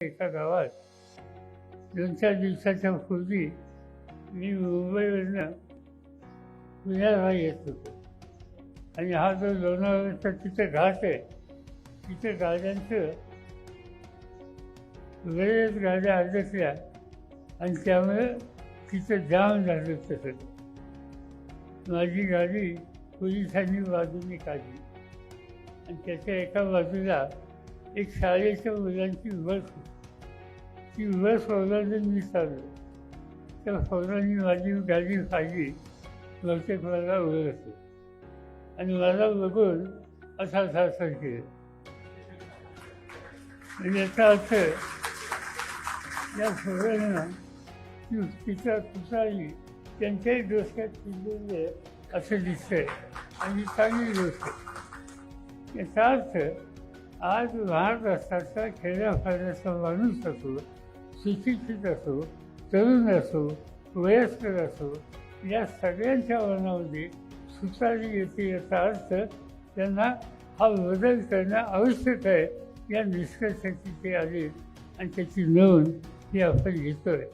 एका गावात दोन चार दिवसाच्या पूर्वी मी मुंबईवरनं पुण्याला येत होतो. आणि हा जो लोणावळ्याचा तिथं घाट आहे तिथं गाड्यांचं वेळेत गाड्या अडकल्या आणि त्यामुळे तिथं जाम झालं तसं माझी गाडी पोलिसांनी बाजूने काढली आणि त्याच्या एका बाजूला एक शाळेच्या मुलांची बस ती बस ओलांडून मी चाललो. त्या फौरांनी माझी गाडी काढली बहुतेक मला ओळखले आणि मला बघून असा सासर केलं. म्हणजे याचा अर्थ या फौरांना ती तिचा कुसाळी त्यांच्याही डोक्यात फिरलेली आहे असं दिसतंय. आणि चांगली गोष्ट याचा अर्थ आज लहान असताना खेड्यापाड्याचा माणूस असो सुशिक्षित असो तरुण असो वयस्कर असो या सगळ्यांच्या मनामध्ये सुचारी येते याचा अर्थ त्यांना हा बदल करणं आवश्यक आहे या निष्कर्षाची ते आले आणि त्याची नोंद ही आपण घेतोय.